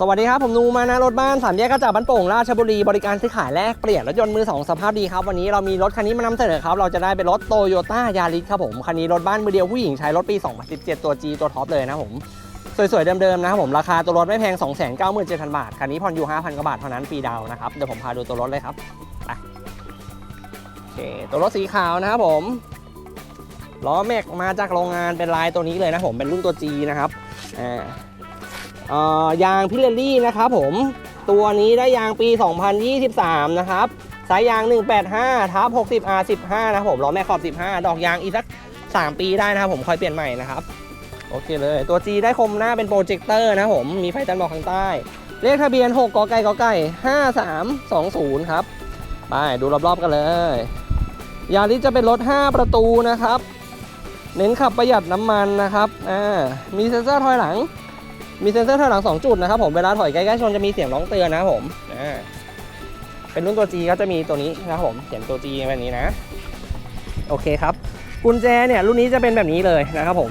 สวัสดีครับ ผมนูมานะรถบ้านสามแยกกระจาบ้านโป่งราชบุรีบริการซื้อขายแลกเปลี่ยนรถยนต์มือสองสภาพดีครับ วันนี้เรามีรถคันนี้มานำเสนอครับ เราจะได้เป็นรถโตโยต้ายาริสครับผม คันนี้รถบ้านมือเดียวผู้หญิงใช้รถปี 2017 ตัว G ตัวท็อปเลยนะผม สวย ๆ เดิม ๆ นะครับผม ราคาตัวรถไม่แพง 297,000 บาท คันนี้ผ่อนอยู่ 5,000 กว่าบาทเท่านั้นฟรีดาวนะครับเดี๋ยวผมพาดูตัวรถเลยครับไปโอเคตัวรถสีขาวนะครับผมล้อแม็กมาจากโรงงานเป็นลายตัวนี้เลยนะผมเป็นรุ่นตัว G นะครับอ่า ยางพิเรลลี่นะครับผมตัวนี้ได้ยางปี 2023 นะครับสายยาง 185ทับ60 R15 นะครับผมล้อแม่ขอบ 15 ดอกยางอีกสัก 3 ปีได้นะครับผมคอยเปลี่ยนใหม่นะครับ โอเคเลย ตัว G ได้คมหน้าเป็นโปรเจคเตอร์นะผม มีไฟตันบอกข้างใต้ เลขทะเบียน 6กกไก่กไก่5320 ครับ ไปดูรอบๆกันเลย ยาริสจะเป็นรถ 5 ประตูนะครับ เน้นขับประหยัดน้ำมันนะครับอ่ามีเซ็นเซอร์ถอยหลัง มีเซ็นเซอร์ถอยหลัง 2 จุดนะครับผม เวลาถอยใกล้ๆชนจะมีเสียงร้องเตือนนะครับผมเป็นรุ่นตัว G ก็จะมีตัวนี้นะครับผมเขียนตัว G แบบนี้นะ โอเคครับ กุญแจเนี่ยรุ่นนี้จะเป็นแบบนี้เลยนะครับผม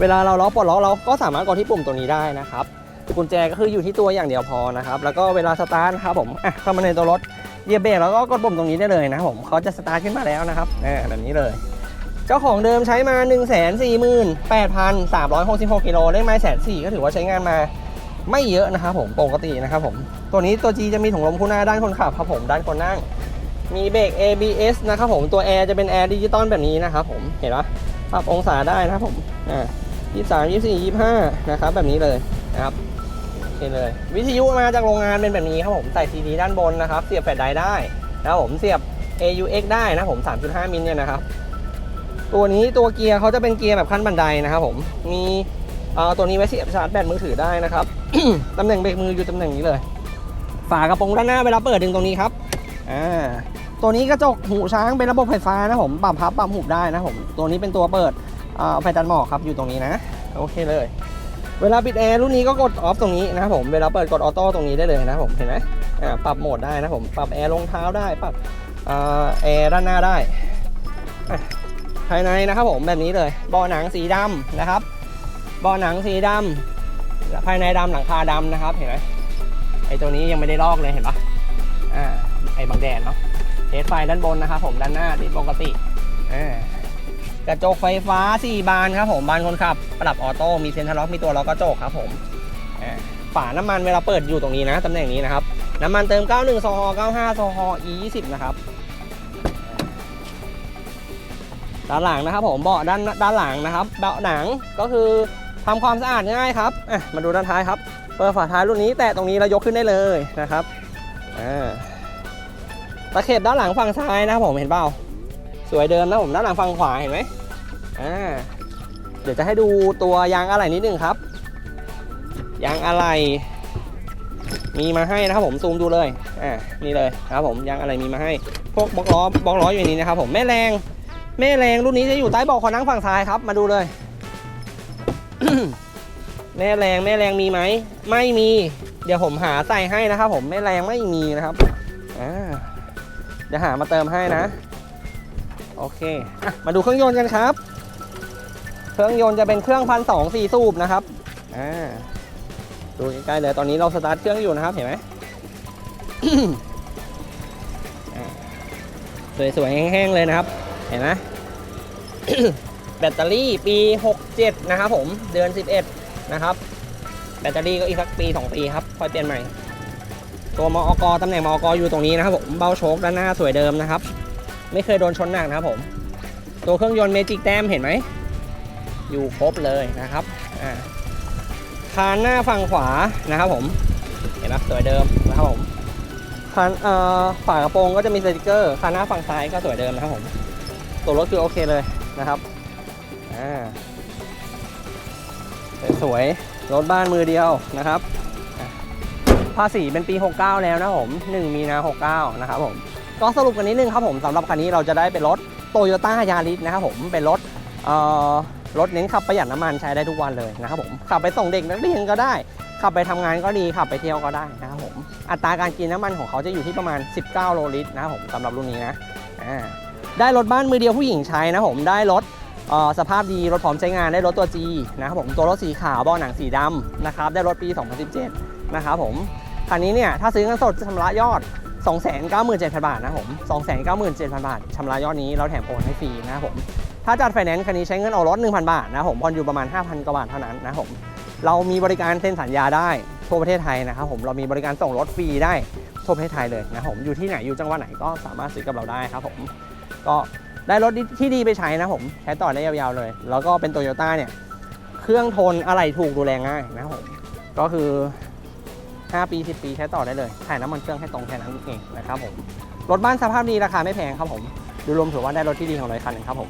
เวลาเราล็อกปลดล็อกเราก็สามารถกดที่ปุ่มตัวนี้ได้นะครับกุญแจก็คืออยู่ที่ตัวอย่างเดียวพอนะครับ แล้วก็เวลาสตาร์ทครับผมอะเข้ามาในตัวรถเหยียบเบรกแล้วก็กดปุ่มตรงนี้ได้เลยนะครับผมเขาจะสตาร์ทขึ้นมาแล้วนะครับแบบนี้เลย เจ้าของเดิมใช้มา 1 4 8 3 6 6กิโลได้ไม้แสนสี่ก็ถือว่าใช้งานมาไม่เยอะนะครับผมปกตินะครับผม ตัวนี้ตัว G จะมีถุงลมคู่หน้าด้านคนขับครับผมด้านคนนั่ง มีเบรก ABS นะครับผมตัวแอร์จะเป็นแอร์ดิจิตอลแบบนี้นะครับผมเห็นปะปรับองศาได้นะครับผมอ่ายี่สามยี่สี่ยี่ห้านะครับแบบนี้เลยนะครับโอเคเลยวิทยุมาจากโรงงานเป็นแบบนี้ครับผมใส่ซีดีด้านบนนะครับ เสียบแฟลชไดร์ได้นะครับผมเสียบ AUX ได้นะผม 3.5 มิลเนี่ยนะครับ ตัวนี้ตัวเกียร์เขาจะเป็นเกียร์แบบขั้นบันไดนะครับผม มีตัวนี้ไว้เสียบชาร์จแบตมือถือได้นะครับ ตำแหน่งเบรกมืออยู่ตำแหน่งนี้เลย ฝากระโปรงด้านหน้าเวลาเปิดดึงตรงนี้ครับ อ่า ตัวนี้กระจกหูช้างเป็นระบบไฟฟ้านะผม ปรับพับปรับหุบได้นะผม ตัวนี้เป็นตัวเปิดไฟตันหมอกครับอยู่ตรงนี้นะ โอเคเลย เวลาปิดแอร์รุ่นนี้ก็กดออฟตรงนี้นะครับผม เวลาเปิดกดออโต้ตรงนี้ได้เลยนะผม เห็นไหมอ่า ปรับโหมดได้นะผม ปรับแอร์ลงเท้าได้ ปรับอแอร์ด้านหน้าได้ ภายในนะครับผมแบบนี้เลยบาะหนังสีดำนะครับบาะหนังสีดำภายในดำหลังคาดำนะครับเห็นไหมไอตัวนี้ยังไม่ได้ลอกเลยเห็นปะอ่าไอบางแดนเนาะเทสไฟด้านบนนะครับผมด้านหน้าติดปกติอ่ากระจกไฟฟ้า 4 บานครับผมบานคนขับปรับออโต้มีเซ็นทรัลล็อกมีตัวล็อกกระจกครับผมอ่าฝาน้ำมันเวลาเปิดอยู่ตรงนี้นะตำแหน่งนี้นะครับน้ำมันเติม 91ซอ95ซอ E20 นะครับ ด้านหลังนะครับผมเบาะด้านด้านหลังนะครับเบาะหนังก็คือทำความสะอาดง่ายครับอะมาดูด้านท้ายครับเปิดฝาท้ายรุ่นนี้แตะตรงนี้แล้วยกขึ้นได้เลยนะครับอ่าตะเข็บด้านหลังฝั่งซ้ายนะครับผมเห็นเปล่าสวยเดิมนะผมด้านหลังฝั่งขวาเห็นไหมอ่าเดี๋ยวจะให้ดูตัวยางอะไหล่นิดนึงครับ ยางอะไหล่มีมาให้นะครับผมซูมดูเลยอ่านี่เลยครับผมยางอะไหล่มีมาให้ พวกบล็อกล้อบล็อกล้ออยู่ในนี้นะครับผมแม่แรง แม่แรงรุ่นนี้จะอยู่ใต้เบาะคนนั่งฝั่งซ้ายครับ มาดูเลย แม่แรงแม่แรงมีไหม ไม่มี เดี๋ยวผมหาใส่ให้นะครับ ผมแม่แรงไม่มีนะครับอ่าเดี๋ยวหามาเติมให้นะ โอเคอมาดูเครื่องยนต์กันครับ เครื่องยนต์จะเป็นเครื่องพันสองสี่สูบนะครับอ่าดูใกล้ๆเลยตอนนี้เราสตาร์ทเครื่องอยู่นะครับเห็นไหมอ่าสวยๆแห้งๆเลยนะครับ เห็นไหมแบตเตอรี่ปี 67 นะครับผมเดือน 11 นะครับ แบตเตอรี่ก็อีกสักปี 2 ปีครับค่อยเปลี่ยนใหม่ ตัวมอกตำแหน่งมอกอยู่ตรงนี้นะครับผมเบ้าโชคด้านหน้าสวยเดิมนะครับ ไม่เคยโดนชนหนักนะครับผม ตัวเครื่องยนต์เมจิกแต้มเห็นไหม อยู่ครบเลยนะครับอ่าคานหน้าฝั่งขวานะครับผม เห็นไหมสวยเดิมนะครับผมคันเอ่อฝากระโปรงก็จะมีสติกเกอร์คันหน้าฝั่งซ้ายก็สวยเดิมนะครับผม ตัวรถคือโอเคเลยนะครับอ่าสวยรถบ้านมือเดียวนะครับ ภาษีเป็นปี 69 แล้วนะผม 1 มีนา 69 นะครับผม ก็สรุปกันนิดนึงครับผมสำหรับคันนี้เราจะได้เป็นรถโตโยต้ายาริสนะครับผม เป็นรถเอ่อรถเน้นขับประหยัดน้ำมันใช้ได้ทุกวันเลยนะครับผม ขับไปส่งเด็กนักเรียนก็ได้ ขับไปทำงานก็ดี ขับไปเที่ยวก็ได้นะครับผม อัตราการกินน้ำมันของเขาจะอยู่ที่ประมาณ 19 โลลิตรนะครับผมสำหรับรุ่นนี้นะอ่า ได้รถบ้านมือเดียวผู้หญิงใช้นะผมได้รถสภาพดีรถพร้อมใช้งานได้รถตัว G นะครับผมตัวรถสีขาวบาะหนังสีดำนะครับได้รถปี 2017 นะครับผมคันนี้เนี่ยถ้าซื้อเงินสดชำระยอด 297,000 บาทนะครับผม 297,000 บาทชำระยอดนี้เราแถมโอนให้ฟรีนะครับผมถ้าจัดไฟแนนซ์คันนี้ใช้เงินออกรถ 1,000 บาทนะครับผมผ่อนอยู่ประมาณ 5,000 กว่าบาทเท่านั้นนะครับผมเรามีบริการเซ็นสัญญาได้ทั่วประเทศไทยนะครับผมเรามีบริการส่งรถฟรีได้ทั่วประเทศไทยเลยนะครับผมอยู่ที่ไหนอยู่จังหวัดไหนก็สามารถซื้อกับเราได้ครับผม ก็ได้รถที่ดีไปใช้นะผม ใช้ต่อได้ยาวๆเลย แล้วก็เป็นโตโยต้าเนี่ย เครื่องทนอะไรถูกดูแลง่ายนะผม ก็คือ 5 ปี 10 ปีใช้ต่อได้เลย ถ่ายน้ำมันเครื่องให้ตรงแค่นั้นเองนะครับผม รถบ้านสภาพดีราคาไม่แพงครับผม ดูรวมถือว่าได้รถที่ดีของเราอีกคันนึงครับผม